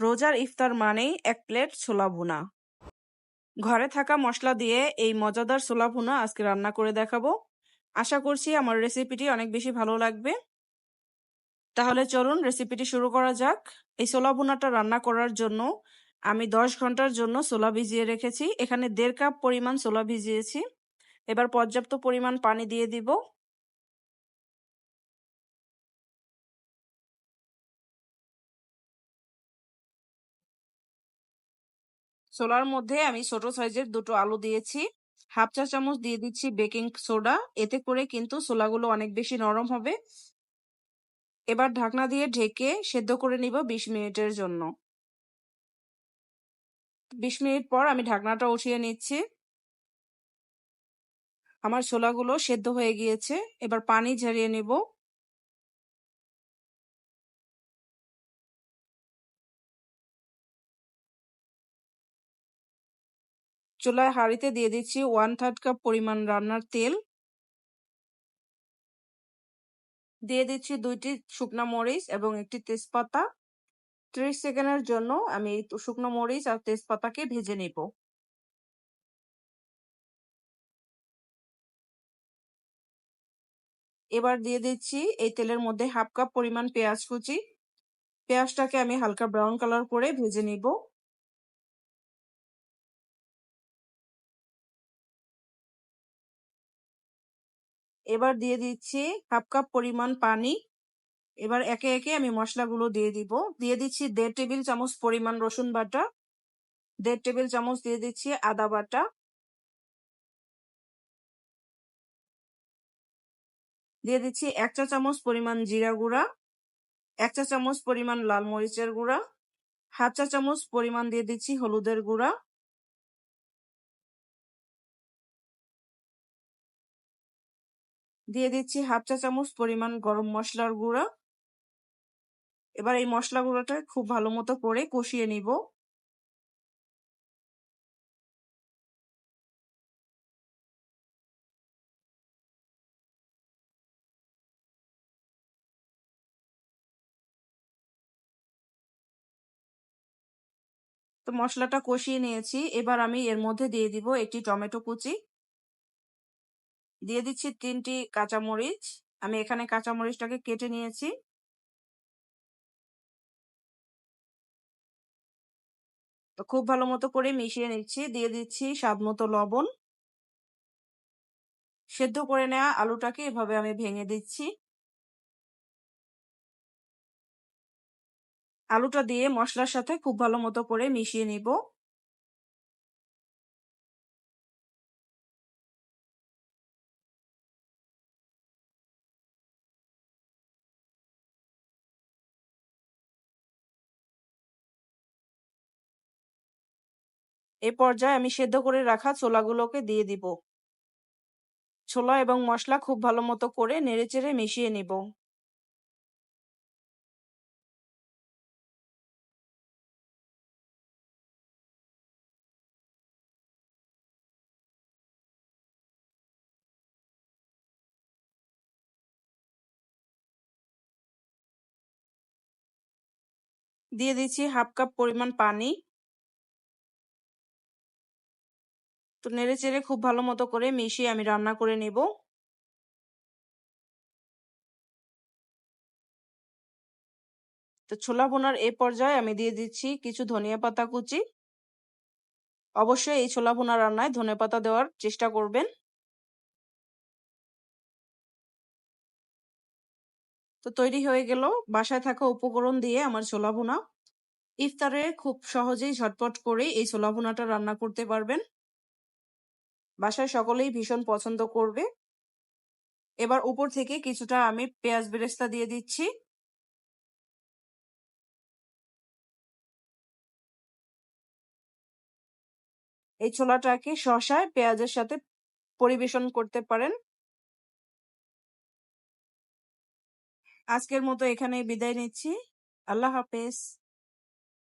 রোজার ইফতার মানেই এক প্লেট ছোলা ভুনা। ঘরে থাকা মশলা দিয়ে এই মজাদার ছোলা ভুনা আজকে রান্না করে দেখাবো। আশা করছি আমার রেসিপিটি অনেক বেশি ভালো লাগবে। তাহলে চলুন রেসিপিটি শুরু করা যাক। এই ছোলা ভুনাটা রান্না করার জন্য আমি দশ ঘণ্টার জন্য ছোলা ভিজিয়ে রেখেছি। এখানে দেড় কাপ পরিমাণ ছোলা ভিজিয়েছি। এবার পর্যাপ্ত পরিমাণ পানি দিয়ে দিব। ছোলার মধ্যে আমি ছোট সাইজের দুটো আলু দিয়েছি। হাফ চা চামচ দিয়ে দিচ্ছি বেকিং সোডা। এতে করে কিন্তু ছোলাগুলো অনেক বেশি নরম হবে। এবার ঢাকনা দিয়ে ঢেকে সেদ্ধ করে নিব বিশ মিনিটের জন্য। বিশ মিনিট পর আমি ঢাকনাটা উঠিয়ে নিচ্ছি। আমার ছোলাগুলো সেদ্ধ হয়ে গিয়েছে। এবার পানি ঝরিয়ে নেব। চুলায় হাঁড়িতে দিয়ে দিচ্ছি ওয়ান থার্ড কাপ পরিমাণ রান্নার তেল। দিয়ে দিচ্ছি দুইটি শুকনো মরিচ এবং একটি তেজপাতা। ত্রিশ সেকেন্ডের জন্য আমি শুকনো মরিচ আর তেজপাতাকে ভেজে নেব। এবার দিয়ে দিচ্ছি এই তেলের মধ্যে হাফ কাপ পরিমাণ পেঁয়াজ কুচি। পেঁয়াজটাকে আমি হালকা ব্রাউন কালার করে ভেজে নিব। এবার দিয়ে দিচ্ছি হাফ কাপ পরিমাণ পানি। এবার একে একে আমি মশলাগুলো দিয়ে দিব। দিয়ে দিচ্ছি দেড় টেবিল চামচ পরিমাণ রসুন বাটা। দেড় টেবিল চামচ দিয়ে দিচ্ছি আদা বাটা। দিয়ে দিচ্ছি এক চা চামচ পরিমাণ জিরা গুঁড়া। এক চা চামচ পরিমাণ লাল মরিচের গুঁড়া। হাফ চা চামচ পরিমাণ দিয়ে দিচ্ছি হলুদের গুঁড়া। দিয়ে দিচ্ছি হাফ চা চামচ পরিমাণ গরম মশলার গুঁড়া। এবার এই মশলা গুঁড়োটা খুব ভালো মতো করে কষিয়ে নিব। তো মশলাটা কষিয়ে নিয়েছি। এবার আমি এর মধ্যে দিয়ে দিব একটি টমেটো কুচি। দিয়ে দিচ্ছি তিনটি কাঁচামরিচ। আমি এখানে কাঁচামরিচটাকে কেটে নিয়েছি। তো খুব ভালো মতো করে মিশিয়ে নিচ্ছি। দিয়ে দিচ্ছি স্বাদ মতো লবণ। সেদ্ধ করে নেওয়া আলুটাকে এভাবে আমি ভেঙে দিচ্ছি। আলুটা দিয়ে মশলার সাথে খুব ভালো মতো করে মিশিয়ে নিব। এ পর্যায়ে আমি সেদ্ধ করে রাখা ছোলাগুলোকে দিয়ে দিব। ছোলা এবং মশলা খুব ভালো মতো করে নেড়েচেড়ে মিশিয়ে নিব। দিয়ে দিচ্ছি হাফ কাপ পরিমাণ পানি। তো নেড়ে চেড়ে খুব ভালো মতো করে মিশিয়ে আমি রান্না করে নেব। তো ছোলা বোনার এ পর্যায়ে আমি দিয়ে দিচ্ছি কিছু ধনিয়া পাতা কুচি। অবশ্যই এই ছোলা বোনা রান্নায় ধনে পাতা দেওয়ার চেষ্টা করবেন। তো তৈরি হয়ে গেল বাসায় থাকা উপকরণ দিয়ে আমার ছোলা ভুনা। ইফতারে খুব সহজেই ঝটপট করে এই ছোলা ভুনাটা রান্না করতে পারবেন। বাসায় সকলেই ভীষণ পছন্দ করবে। এবার উপর থেকে কিছুটা আমি পেঁয়াজ বেরেস্তা দিয়ে দিচ্ছি। এই ছোলাটাকে শশায় পেঁয়াজের সাথে পরিবেশন করতে পারেন। আজকের মতো এখানে বিদায় নিচ্ছি। আল্লাহ হাফেজ।